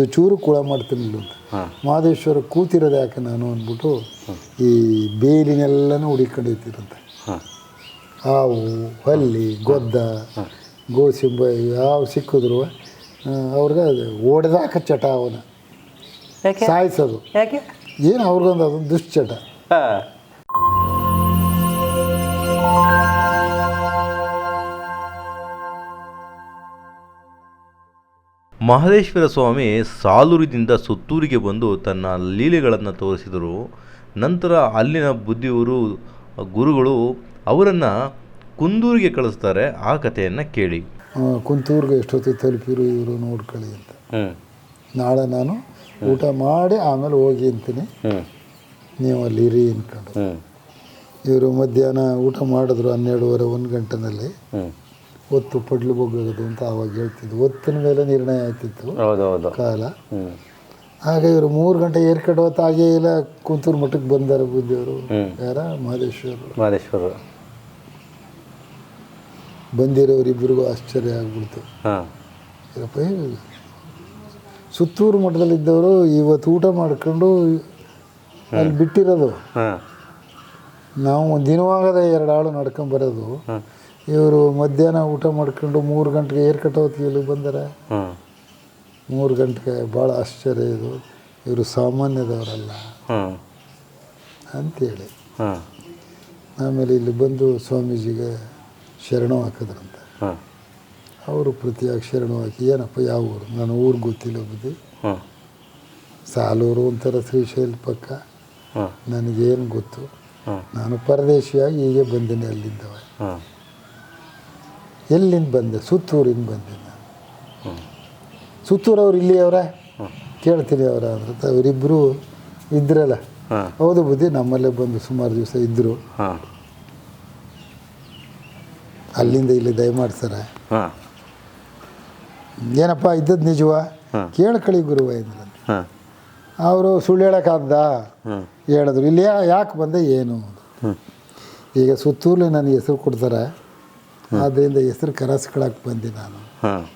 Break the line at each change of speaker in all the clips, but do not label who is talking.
ಒಂದು ಚೂರು ಕುಳ ಮಾಡ್ತಿರ್ಲಿಲ್ಲ ಅಂತ ಮಹದೇಶ್ವರ ಕೂತಿರೋದು ಯಾಕೆ ನಾನು ಅಂದ್ಬಿಟ್ಟು ಈ ಬೇಲಿನೆಲ್ಲನೂ ಹುಡಿಕೊಂಡಿರ್ತಿರಂತೆ. ಹಾವು ಹಲ್ಲಿ ಗೊದ್ದ ಗೋಸಿಂಬ ಯಾವ ಸಿಕ್ಕಿದ್ರು ಅವ್ರಿಗೆ ಅದು ಹೊಡೆದಾಕ ಚಟ ಅವನ. ಸಾಯಿಸೋದು. ಏನು ಅವ್ರಿಗೊಂದು ಅದೊಂದು ದುಶ್ಚಟ.
ಮಹದೇಶ್ವರ ಸ್ವಾಮಿ ಸಾಲೂರಿನಿಂದ ಸುತ್ತೂರಿಗೆ ಬಂದು ತನ್ನ ಲೀಲೆಗಳನ್ನು ತೋರಿಸಿದರು. ನಂತರ ಅಲ್ಲಿನ ಬುದ್ಧಿಯವರು ಗುರುಗಳು ಅವರನ್ನು ಕುಂದೂರಿಗೆ ಕಳಿಸ್ತಾರೆ. ಆ ಕಥೆಯನ್ನು ಕೇಳಿ.
ಕುಂತೂರಿಗೆ ಎಷ್ಟೊತ್ತಿಗೆ ತಲುಪಿರು ಇವರು ನೋಡ್ಕೊಳ್ಳಿ ಅಂತ. ನಾಳೆ ನಾನು ಊಟ ಮಾಡಿ ಆಮೇಲೆ ಹೋಗಿ ಅಂತೀನಿ. ನೀವು ಅಲ್ಲಿ ಇರಿ ಅನ್ಕೊಂಡು ಇವರು ಮಧ್ಯಾಹ್ನ ಊಟ ಮಾಡಿದ್ರು ಹನ್ನೆರಡುವರೆ ಒಂದು ಗಂಟೆನಲ್ಲಿ.
ಹ್ಞೂ
ಒತ್ತು ಪಡ್ಲು ಹೋಗೋದು ಅಂತ ಅವಾಗ ಹೇಳ್ತಿದ್ದು ಒತ್ತಿನ ಮೇಲೆ ನಿರ್ಣಯ
ಆಗ್ತಿತ್ತು.
ಕಾಲ. ಹಾಗೆ ಇವರು ಮೂರು ಗಂಟೆ ಏರ್ಕಡೆ ಹೊತ್ತು ಆಗೇ ಇಲ್ಲ ಕುಂತೂರು ಮಠಕ್ಕೆ ಬಂದಾರ ಬುದ್ಧಿಯವರು.
ಅವರು
ಯಾರ? ಮಹದೇಶ್ವರ
ಮಹದೇಶ್ವರ
ಬಂದಿರೋರಿಬ್ಬರಿಗೂ ಆಶ್ಚರ್ಯ ಆಗ್ಬಿಡ್ತು. ಏನಪ್ಪ? ಸುತ್ತೂರು ಮಠದಲ್ಲಿದ್ದವರು ಇವತ್ತು ಊಟ ಮಾಡ್ಕೊಂಡು ಅಲ್ಲಿ ಬಿಟ್ಟಿರೋದು. ನಾವು ದಿನವಾಗದ ಎರಡು ಆಳು ನಡ್ಕೊಂಬರೋದು. ಇವರು ಮಧ್ಯಾಹ್ನ ಊಟ ಮಾಡ್ಕೊಂಡು ಮೂರು ಗಂಟೆಗೆ ಏರ್ ಕಟ್ ಇಲ್ಲಿ ಬಂದರೆ.
ಹ್ಮ್
ಮೂರು ಗಂಟೆಗೆ ಭಾಳ ಆಶ್ಚರ್ಯ ಇದು. ಇವರು ಸಾಮಾನ್ಯದವರಲ್ಲ.
ಹ್ಮ್
ಅಂತೇಳಿ. ಆಮೇಲೆ ಇಲ್ಲಿ ಬಂದು ಸ್ವಾಮೀಜಿಗೆ ಶರಣು ಹಾಕಿದ್ರಂತೆ.
ಹ್ಮ್
ಅವರು ಪ್ರತಿಯಾಗಿ ಶರಣು ಹಾಕಿ ಏನಪ್ಪ ಯಾವ ಊರು? ನಾನು ಊರು ಗೊತ್ತಿಲ್ಲ ಬುದ್ಧಿ
ಹ್ಮ್
ಸಾಲೂರು ಒಂಥರ ಶ್ರೀಶೈಲ ಪಕ್ಕ. ನನಗೇನು ಗೊತ್ತು. ನಾನು ಪರದೇಶಿಯಾಗಿ ಹೀಗೆ ಬಂದಿನಿ ಅಲ್ಲಿಂದವ. ಎಲ್ಲಿಂದ ಬಂದೆ? ಸುತ್ತೂರಿಂದ ಬಂದೆ ನಾನು.
ಸುತ್ತೂರವ್ರು
ಸುತ್ತೂರು ಅವ್ರು? ಇಲ್ಲಿ ಅವರ ಕೇಳ್ತೀನಿ ಅವರ ಅಂದ್ರೆ ಅವರಿಬ್ಬರು ಇದ್ರಲ್ಲ. ಹೌದು ಬುದ್ಧಿ ನಮ್ಮಲ್ಲೇ ಬಂದು ಸುಮಾರು ದಿವಸ ಇದ್ದರು ಅಲ್ಲಿಂದ ಇಲ್ಲಿ ದಯಮಾಡ್ತಾರೆ
ಹಾಂ.
ಏನಪ್ಪ ಇದ್ದದ್ದು ನಿಜವಾ. ಕೇಳ್ಕಳಿ ಗುರುವ ಇದ್ರಂತೆ
ಹಾಂ.
ಅವರು ಸುಳ್ಳು ಹೇಳೋಕ್ಕಾಗ್ದ? ಹೇಳಿದ್ರು. ಇಲ್ಲಿ ಯಾಕೆ ಬಂದೆ ಏನು? ಈಗ ಸುತ್ತೂರ್ಲಿ ನನಗೆ ಹೆಸರು ಕೊಡ್ತಾರೆ. ಆದ್ದರಿಂದ ಹೆಸರು ಕರೆಸ್ಕೊಳಕ್ಕೆ ಬಂದೆ ನಾನು.
ಹಾಂ.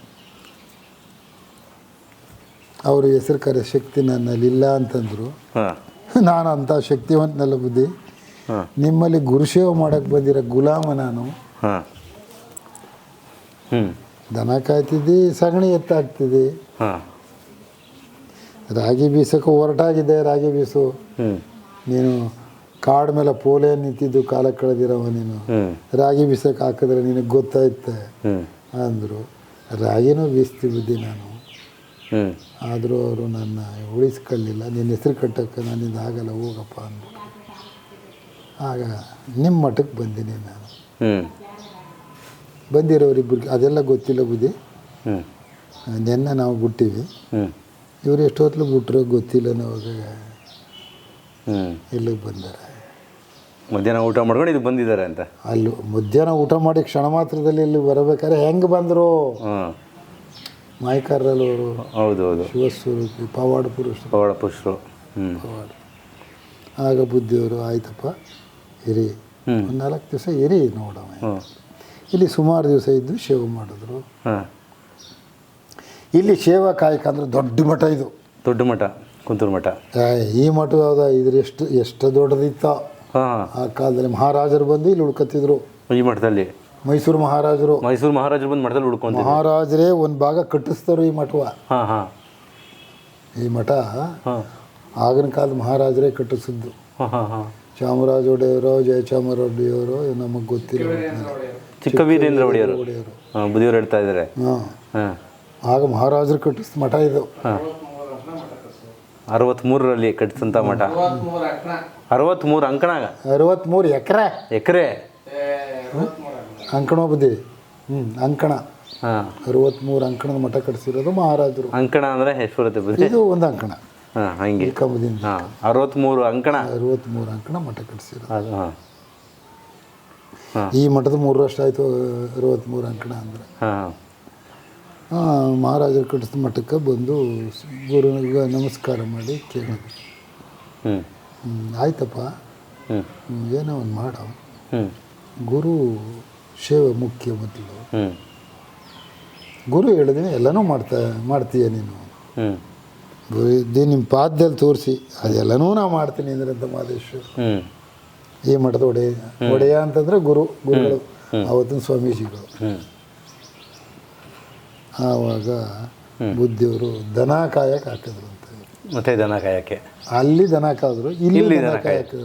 ಅವರು ಹೆಸರು ಕರೆ ಶಕ್ತಿ ನನ್ನಲ್ಲಿ ಇಲ್ಲ ಅಂತಂದರು.
ಹಾಂ.
ನಾನು ಅಂಥ ಶಕ್ತಿವಂತನಲ್ಲ ಬುದ್ಧಿ.
ಹಾಂ.
ನಿಮ್ಮಲ್ಲಿ ಗುರುಸೇವೆ ಮಾಡೋಕ್ಕೆ ಬಂದಿರೋ ಗುಲಾಮ ನಾನು. ದನ ಕಾಯ್ತಿದ್ದಿ ಸಗಣಿ ಎತ್ತಾಗ್ತಿದ್ದಿ
ಹಾಂ.
ರಾಗಿ ಬೀಸೋಕ್ಕೂ ಹೊರಟಾಗಿದೆ ರಾಗಿ ಬೀಸು. ನೀನು ಕಾಡು ಮೇಲೆ ಪೋಲೆ ನಿಂತಿದ್ದು ಕಾಲ ಕಳೆದಿರವ ನೀನು. ರಾಗಿ ಬಿಸಕ್ ಹಾಕಿದ್ರೆ ನಿನಗೆ ಗೊತ್ತಾಯ್ತೆ ಅಂದರು. ರಾಗಿನೂ ಬೀಸ್ತಿದ್ದೆ ನಾನು. ಆದರೂ ಅವರು ನನ್ನ ಉಳಿಸ್ಕೊಳ್ಳಿಲ್ಲ. ನಿನ್ನ ಹೆಸರು ಕಟ್ಟಕ್ಕೆ ನನ್ನಿಂದ ಆಗಲ್ಲ ಹೋಗಪ್ಪ ಅಂದರು ಆಗ ನಿಮ್ಮ ಮಠಕ್ಕೆ ಬಂದೀನಿ ನಾನು. ಬಂದಿರೋರಿಬ್ಬರಿಗೆ ಅದೆಲ್ಲ ಗೊತ್ತಿಲ್ಲ ಬುದ್ಧಿ. ನಿನ್ನೆ ನಾವು ಬಿಟ್ಟಿವಿ. ಇವರು ಎಷ್ಟೊತ್ತಲು ಬಿಟ್ರೋ ಗೊತ್ತಿಲ್ಲ ನಾವಾಗ
ಹ್ಞೂ
ಇಲ್ಲಿಗೆ ಬಂದಾರೆ.
ಮಧ್ಯಾಹ್ನ ಊಟ ಮಾಡ್ಕೊಂಡು ಇದು ಬಂದಿದ್ದಾರೆ ಅಂತ.
ಅಲ್ಲಿ ಮಧ್ಯಾಹ್ನ ಊಟ ಮಾಡಿ ಕ್ಷಣ ಮಾತ್ರದಲ್ಲಿ ಇಲ್ಲಿ ಬರಬೇಕಾದ್ರೆ ಹೆಂಗೆ ಬಂದರು?
ಹಾಂ.
ಮಾಯ್ಕಾರರಲ್ಲಿ ಅವರು
ಹೌದು ಹೌದು
ಶಿವಸ್ವರೂಪಿ ಪವಾಡ ಪುರುಷರು.
ಪವಾಡ ಪುರುಷರು. ಹ್ಞೂ
ಪವಾಡ. ಆಗ ಬುದ್ಧಿಯವರು ಆಯ್ತಪ್ಪ ಇರಿ. ಒಂದು ನಾಲ್ಕು ದಿವಸ ಇರಿ ನೋಡವ
ಹ್ಞೂ
ಇಲ್ಲಿ ಸುಮಾರು ದಿವಸ ಇದ್ದು ಸೇವೆ ಮಾಡಿದ್ರು.
ಹಾಂ.
ಇಲ್ಲಿ ಸೇವಾ ಕಾಯಕ ಅಂದರೆ ದೊಡ್ಡ ಮಠ ಇದು.
ದೊಡ್ಡ ಮಠ ಕುಂತೂರು ಮಠ.
ಆ, ಈ ಮಠ ಯಾವ್ದ ಇದ್ರ ಎಷ್ಟು ಎಷ್ಟು ದೊಡ್ಡದಿತ್ತ. ಆ ಕಾಲದಲ್ಲಿ ಮಹಾರಾಜರು ಬಂದು ಇಲ್ಲಿ ಉಳ್ಕೊತಿದ್ರು
ಈ ಮಠದಲ್ಲಿ?
ಮೈಸೂರು ಮಹಾರಾಜರು.
ಮೈಸೂರು ಮಹಾರಾಜರು ಬಂದು ಮಠದಲ್ಲಿ ಉಳ್ಕೊಂಡು
ಮಹಾರಾಜರೇ ಒಂದು ಭಾಗ ಕಟ್ಟಿಸ್ತಾರೆ ಈ ಮಠವ?
ಹಾಂ ಹಾಂ.
ಈ ಮಠ
ಹಾಂ.
ಆಗಿನ ಕಾಲದ ಮಹಾರಾಜರೇ ಕಟ್ಟಿಸಿದ್ದು.
ಚಾಮರಾಜ ಒಡೆಯವರು ಜಯ
ಚಾಮರ ಒಡೆಯವರು ನಮಗೆ ಗೊತ್ತಿಲ್ಲ.
ಚಿಕ್ಕ ವೀರೇಂದ್ರ ಒಡೆಯರು. ಬುದಿಯವರು ಹೇಳ್ತಾ ಇದ್ದಾರೆ
ಹಾಂ.
ಹಾಂ.
ಆಗ ಮಹಾರಾಜರು ಕಟ್ಟಿಸಿದ ಮಠ ಇದು.
ಅರವತ್ತ್ಮೂರರಲ್ಲಿ ಕಟ್ಟಿಸಂತ ಮಠ. ಅರವತ್ತ್ಮೂರು ಅಂಕಣಾಗ?
ಅರವತ್ತ್ಮೂರು ಎಕರೆ.
ಎಕರೆ?
ಅಂಕಣ. ಬುದ್ಧಿ ಹ್ಞೂ ಅಂಕಣ.
ಹಾಂ.
ಅರವತ್ತ್ಮೂರು ಅಂಕಣದ ಮಠ ಕಟ್ಟಿಸಿರೋದು ಮಹಾರಾಜರು.
ಅಂಕಣ ಅಂದರೆ ಹೆಸರು ಬುದ್ಧಿ
ಇದು ಒಂದು ಅಂಕಣ.
ಹಾಂ ಹಂಗೆ.
ಕಂಬದಿಂದ
ಹಾಂ ಅರವತ್ತ್ಮೂರು ಅಂಕಣ.
ಅರವತ್ತ್ಮೂರು ಅಂಕಣ ಮಠ ಕಟ್ಟಿಸಿರೋದು.
ಅದು ಹಾಂ.
ಈ ಮಠದ ಮೂರು ವರ್ಷ ಆಯಿತು ಅರವತ್ತ್ಮೂರು ಅಂಕಣ ಅಂದರೆ.
ಹಾಂ.
ಮಹಾರಾಜರು ಕಟ್ಟಿಸಿದ ಮಠಕ್ಕೆ ಬಂದು ಗುರು ಗುರುವಿಗೆ ನಮಸ್ಕಾರ ಮಾಡಿ ಹ್ಮ್, ಆಯ್ತಪ್ಪ. ಏನೋ ಒಂದು ಮಾಡೋ. ಗುರು ಸೇವೆ ಮುಖ್ಯ ಮೊದಲು. ಗುರು ಹೇಳಿದ್ರೆ ಎಲ್ಲನೂ ಮಾಡ್ತಾ ಮಾಡ್ತೀಯ ನೀನು. ಗುರು ನಿಮ್ಮ ಪಾದದಲ್ಲಿ ತೋರಿಸಿ ಅದೆಲ್ಲನೂ ನಾ ಮಾಡ್ತೀನಿ ಅಂದ್ರೆ ಅಂತ ಮಾದೇಶ್ವರ
ಹ್ಞೂ
ಈ ಮಠದ ಒಡೆಯ ಒಡೆಯ ಅಂತಂದರೆ ಗುರು ಗುರುಗಳು. ಅವತ್ತಿನ ಸ್ವಾಮೀಜಿಗಳು. ಆವಾಗ ಬುದ್ಧಿಯವರು ದನ ಕಾಯಕ್ಕೆ ಹಾಕಿದ್ರು ಅಂತ.
ಮತ್ತೆ ದನ ಕಾಯಕ್ಕೆ.
ಅಲ್ಲಿ ದನ ಕಾದ್ರು ಇಲ್ಲಿ ದನ ಕಾಯಕ್ಕೆ.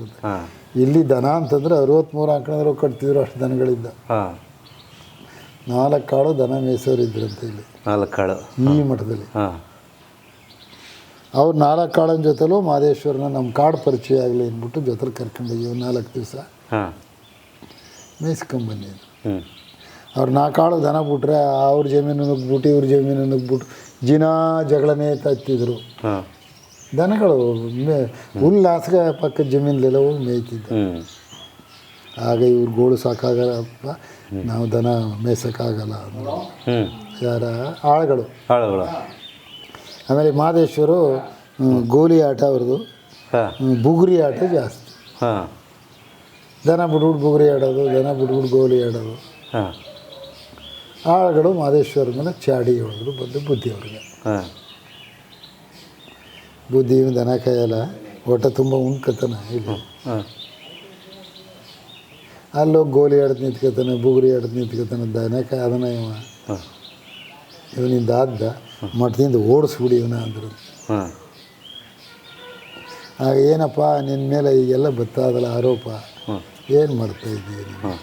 ಇಲ್ಲಿ ದನ ಅಂತಂದ್ರೆ ಅರವತ್ತ್ಮೂರು ಆಕಳಿದ್ರು ಕಟ್ತಿದ್ರು ಅಷ್ಟು ದನಗಳಿಂದ.
ಹಾಂ.
ನಾಲ್ಕು ಕಾಳು ದನ ಮೇಯಿಸೋರು ಇದ್ರಂತೆ ಇಲ್ಲಿ.
ನಾಲ್ಕು ಕಾಳು.
ಈ ಮಠದಲ್ಲಿ.
ಹಾಂ.
ಅವ್ರು ನಾಲ್ಕು ಕಾಳನ ಜೊತೆಲೂ ಮಾದೇಶ್ವರನ ನಮ್ಮ ಕಾಡು ಪರಿಚಯ ಆಗಲಿ ಅಂದ್ಬಿಟ್ಟು ಜೊತೆಲಿ ಕರ್ಕೊಂಡೋಗಿ ನಾಲ್ಕು ದಿವಸ
ಹ್ಞೂ
ಅವ್ರು ನಾಲ್ಕು ಕಾಳು ದನ ಬಿಟ್ರೆ ಅವ್ರ ಜಮೀನು ನುಗ್ಬಿಟ್ಟು ಇವ್ರ ಜಮೀನು ನುಗ್ಬಿಟ್ಟು ಜಿನ ಜಗಳನೇ ತತ್ತಿದ್ರು ದನಗಳು ಮೇ ಹುಲ್ಲು ಹಾಸಿಗೆ ಪಕ್ಕದ ಜಮೀನ್ಲೆಲ್ಲ ಹೋಗಿ ಮೇಯ್ತಿದ್ದೆ ಆಗ ಇವ್ರು ಗೋಳು ಸಾಕಾಗಲ್ಲಪ್ಪ ನಾವು ದನ ಮೇಯ್ಸೋಕ್ಕಾಗಲ್ಲ ಅಂದ್ರು. ಯಾರ ಆಳುಗಳು.
ಆಳುಗಳು.
ಆಮೇಲೆ ಮಾದೇಶ್ವರು ಹ್ಮ್, ಗೋಲಿ ಆಟ ಅವ್ರದ್ದು
ಹಾಂ.
ಹ್ಮ್, ಬುಗುರಿ ಆಟ ಜಾಸ್ತಿ.
ಹಾಂ.
ದನ ಬಿಡ್ಬಿಟ್ಟು ಬುಗುರಿ ಆಡೋದು ದನ ಬಿಡ್ಬಿಟ್ಟು ಗೋಲಿ ಆಡೋದು.
ಹಾಂ.
ಆಳುಗಳು ಮಾದೇಶ್ವರ ಮೇಲೆ ಚಾಡಿ ಹೊಡೆದ್ರು ಬಂದು ಬುದ್ಧಿ ಅವ್ರಿಗೆ.
ಹಾಂ.
ಬುದ್ಧಿ ದನ ಕಾಯಲ್ಲ ಹೊಟ್ಟೆ ತುಂಬ ಉಣ್ಕತಾನ ಇಲ್ಲಿ.
ಹಾಂ.
ಅಲ್ಲೋಗಿ ಗೋಲಿ ಆಡ್ದು ನಿಂತ್ಕೋತಾನೆ ಬುಗುರಿ ಆಡ್ದು ನಿಂತ್ಕೋತಾನೆ ದನ ಅದನ್ನ ಇವ.
ಹಾಂ.
ಇವನಿಂದ ಆದ್ದ ಮಠದಿಂದ ಓಡಿಸ್ಬಿಡಿ ಇವನ ಅಂದರು.
ಹಾಂ.
ಆಗ ಏನಪ್ಪ ನಿನ್ನ ಮೇಲೆ ಈಗೆಲ್ಲ ಬತ್ತಾದಲ್ಲ ಆರೋಪ. ಏನು ಮಾಡ್ತಾ ಇದ್ದೀನಿ
ಹಾಂ.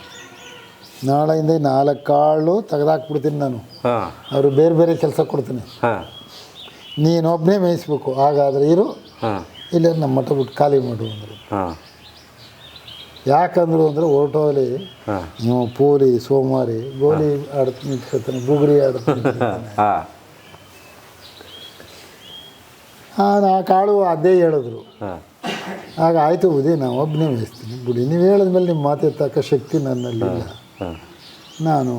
ನಾಳೆಯಿಂದ ನಾಲ್ಕು ಕಾಳು ತೆಗೆದಾಕ್ಬಿಡ್ತೀನಿ ನಾನು.
ಹಾಂ.
ಅವರು ಬೇರೆ ಬೇರೆ ಕೆಲಸ ಕೊಡ್ತೀನಿ.
ಹಾಂ.
ನೀನೊಬ್ಬನೇ ಮೇಯಿಸ್ಬೇಕು. ಹಾಗಾದ್ರೆ ಇರು.
ಹಾಂ.
ಇಲ್ಲ ನಮ್ಮ ಮಠ ಬಿಟ್ಟು ಖಾಲಿ ಮಾಡು ಅಂದರು.
ಹಾಂ.
ಯಾಕಂದ್ರು ಅಂದರೆ ಓಟೋಲಿ
ಹಾಂ.
ನೀವು ಪೂರಿ ಸೋಮವಾರಿ ಗೋಲಿ ಆಡ್ತು ನಿಂತ್ಕೊತಾನೆ ಬುಗುರಿ ಆಡ್ತು ನಿಂತ್ಕೊತಾನೆ.
ಹಾಂ.
ನಾ ಆ ಕಾಳು ಅದೇ ಹೇಳಿದ್ರು.
ಹಾಂ.
ಆಗ ಆಯಿತು ಬುದಿ ನಾವು ಒಬ್ಬನೇ ಮೇಯಿಸ್ತೀನಿ. ಬಿಡಿ ನೀವು ಹೇಳಿದ್ಮೇಲೆ ನಿಮ್ಮ ಮಾತು ತಕ್ಕ ಶಕ್ತಿ ನನ್ನಲ್ಲಿಲ್ಲ
ಹಾಂ
ನಾನು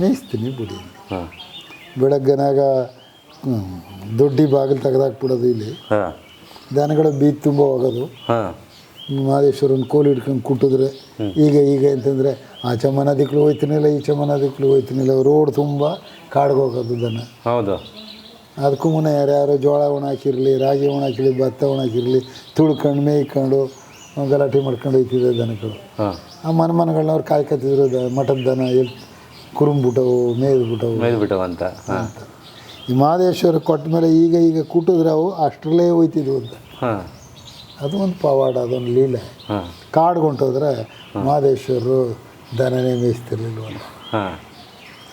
ಮೇಯಿಸ್ತೀನಿ ಬಿಡಿ. ಬೆಳಗ್ಗೆನಾಗ ದೊಡ್ಡಿ ಬಾಗಿಲು ತೆಗೆದಾಕ್ಬಿಡೋದು ಇಲ್ಲಿ. ದನಗಳು ಬೀದ್ ತುಂಬ ಹೋಗೋದು
ಹಾಂ.
ಮಹದೇಶ್ವರನ ಕೋಲು ಹಿಡ್ಕೊಂಡು ಕುಟ್ಟಿದ್ರೆ ಈಗ ಈಗ ಅಂತಂದರೆ ಆ ಚಮನದಿಕ್ಳು ಹೋಯ್ತಿನಿಲ್ಲ ಈ ಚಮನದಿಕ್ಳು ಹೋಯ್ತಿನಿಲ್ಲ. ರೋಡ್ ತುಂಬ ಕಾಡ್ಗೆ ಹೋಗೋದು ದನ.
ಹೌದು.
ಅದಕ್ಕೂ ಮುನ್ನ ಯಾರ್ಯಾರು ಜೋಳ ಒಣಾಕಿರಲಿ ರಾಗಿ ಒಣಾಕಿರಲಿ ಭತ್ತ ಒಣಾಕಿರಲಿ ತುಳ್ಕೊಂಡು ಮೇಯ್ಕೊಂಡು ಗಲಾಟೆ ಮಾಡ್ಕೊಂಡು ಹೋಯ್ತಿದ್ದೆ ದನಗಳು.
ಹಾಂ.
ಆ ಮನಮನಗಳನ್ನ ಅವ್ರು ಕಾಯ್ಕೊತಿದ್ರು ಮಠದ ದನ ಎಲ್ಲಿ ಕುರುಂಬಿಟ್ಟವು ಮೇಯ್ದುಬಿಟ್ಟವು
ಅಂತ ಹಾಂ.
ಈ ಮಹದೇಶ್ವರ ಕೊಟ್ಟ ಮೇಲೆ ಈಗ ಈಗ ಕುಟ್ಟಿದ್ರೆ ಅವು ಅಷ್ಟರಲ್ಲೇ ಹೋಯ್ತಿದ್ವು ಅಂತ.
ಹಾಂ.
ಅದು ಒಂದು ಪವಾಡ ಅದೊಂದು ಲೀಲೆ.
ಹಾಂ.
ಕಾಡ್ಗೆ ಹೊಂಟೋದ್ರೆ ಮಹದೇಶ್ವರರು ದನನೇ ಮೇಯಿಸ್ತಿರ್ಲಿಲ್ವಲ್ಲ.
ಅಂತ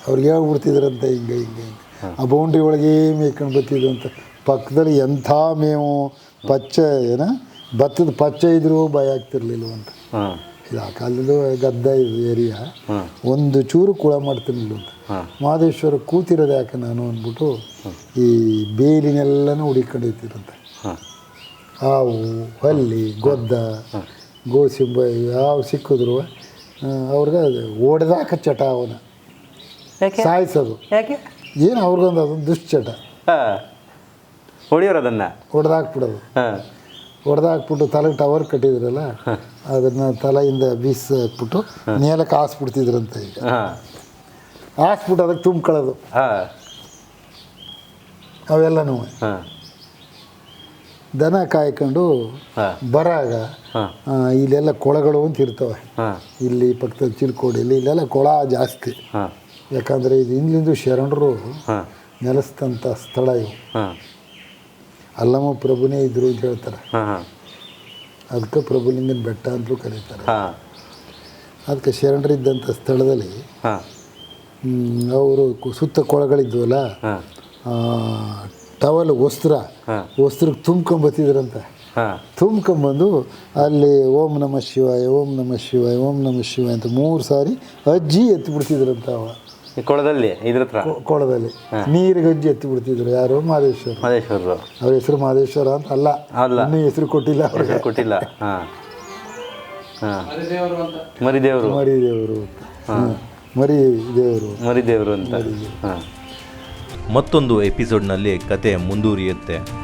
ಅವ್ರಿಗೆ ಹೇಳ್ಬಿಡ್ತಿದ್ರಂತ ಹಿಂಗೆ ಹಿಂಗೆ ಹಿಂಗೆ. ಆ ಬೌಂಡ್ರಿ ಒಳಗೆ ಮೇಯ್ಕೊಂಡು ಬರ್ತಿದ್ರು ಅಂತ. ಪಕ್ಕದಲ್ಲಿ ಎಂಥ ಮೇವು ಪಚ್ಚ ಏನ? ಭತ್ತದ ಪಚ್ಚೆ ಇದ್ರೂ ಭಯ ಆಗ್ತಿರ್ಲಿಲ್ಲ ಅಂತ
ಹಾಂ.
ಇದು ಆ ಕಾಲದ್ದು ಗದ್ದ ಇದು ಏರಿಯಾ.
ಹಾಂ.
ಒಂದು ಚೂರು ಕುಳ ಮಾಡ್ತಿರ್ಲಿಲ್ಲ ಅಂತ. ಮಹದೇಶ್ವರ ಕೂತಿರೋದು ಯಾಕೆ ನಾನು ಅಂದ್ಬಿಟ್ಟು ಈ ಬೇಲಿನೆಲ್ಲನೂ ಹುಡಿಕೊಂಡಿರ್ತಿರಂತೆ.
ಹಾಂ.
ಹಾವು ಹಲ್ಲಿ ಗೊದ್ದ ಗೋಸಿಂಬ ಯಾವ ಸಿಕ್ಕಿದ್ರು ಅವ್ರಿಗೆ ಓಡ್ದಾಕ ಚಟ ಅವನ. ಸಾಯಿಸೋದು.
ಯಾಕೆ?
ಏನು ಅವ್ರಿಗೊಂದು ಅದೊಂದು ದುಶ್ಚಟ.
ಹೊಡೆಯೋರು ಹೊಡಿಯೋರು ಅದನ್ನು?
ಹೊಡೆದಾಕ್ಬಿಡೋದು.
ಹಾಂ.
ಹೊಡೆದಾಕ್ಬಿಟ್ಟು ತಲೆಗೆ ಟವರ್ ಕಟ್ಟಿದ್ರಲ್ಲ ಅದನ್ನು ತಲೆಯಿಂದ ಬೀಸ್ ಹಾಕ್ಬಿಟ್ಟು ನೇಲಕ್ಕೆ ಹಾಸ್ಬಿಡ್ತಿದ್ರಂತೆ ಈಗ. ಹಾಸ್ಬಿಟ್ಟು ಅದಕ್ಕೆ ತುಂಬ್ಕೊಳ್ಳೋದು. ಅವೆಲ್ಲನೂ. ದನ ಕಾಯ್ಕೊಂಡು ಬರಾಗ ಇಲ್ಲೆಲ್ಲ ಕೊಳಗಳು ಅಂತ ಇರ್ತವೆ. ಇಲ್ಲಿ ಪಕ್ಕದ ಚಿಲ್ಕೋಡಿಯಲ್ಲಿ ಇಲ್ಲೆಲ್ಲ ಕೊಳ ಜಾಸ್ತಿ. ಯಾಕಂದರೆ ಇದು ಹಿಂದಿಂದು ಶರಣರು ನೆಲೆಸಿದಂಥ ಸ್ಥಳ ಇವು ಅಲ್ಲಮ್ಮ ಪ್ರಭುನೇ ಇದ್ರು ಅಂತ ಹೇಳ್ತಾರೆ. ಅದಕ್ಕೆ ಪ್ರಭುಲಿಂಗನ ಬೆಟ್ಟ ಅಂತಲೂ ಕರೀತಾರೆ. ಅದಕ್ಕೆ ಶರಣರಿದ್ದಂಥ ಸ್ಥಳದಲ್ಲಿ ಅವರು ಸುತ್ತ ಕೊಳಗಳಿದ್ವಲ್ಲ ಟವಲ್ ವಸ್ತ್ರ ವಸ್ತ್ರಕ್ಕೆ ತುಂಬ್ಕೊಂಬತ್ತಿದ್ರಂತ ತುಂಬ್ಕೊಂಬಂದು ಅಲ್ಲಿ ಓಂ ನಮ ಶಿವಾಯ ಓಂ ನಮ ಶಿವಾಯ ಓಂ ನಮ ಶಿವಾಯ ಅಂತ ಮೂರು ಸಾರಿ ಅಜ್ಜಿ ಎತ್ತಿ ಬಿಡ್ತಿದ್ರಂತ ಅವ.
ಈ ಕೊಳದಲ್ಲಿ ಇದ್ರ ಹತ್ರ?
ಕೊಳದಲ್ಲಿ. ನೀರಿಗೆ ಗಜ್ಜಿ ಎತ್ತಿ ಬಿಡ್ತಿದ್ರು. ಯಾರು? ಮಹದೇಶ್ವರ
ಮಹದೇಶ್ವರರು
ಅವ್ರ ಹೆಸರು ಮಹದೇಶ್ವರ ಅಂತ ಅಲ್ಲ.
ಅಲ್ಲ.
ಇನ್ನೂ ಹೆಸರು ಕೊಟ್ಟಿಲ್ಲ ಅವ್ರಿಗೆ
ಹೆಸರು ಕೊಟ್ಟಿಲ್ಲ. ಹಾಂ. ಹಾಂ. ಮರಿದೇವರು
ಮರಿ ದೇವರು ಹ್ಮ್. ಮರಿ ದೇವರು
ಮರಿದೇವರು. ಅಂತ. ಹಾಂ.
ಮತ್ತೊಂದು ಎಪಿಸೋಡ್ನಲ್ಲಿ ಕತೆ ಮುಂದುವರಿಯುತ್ತೆ.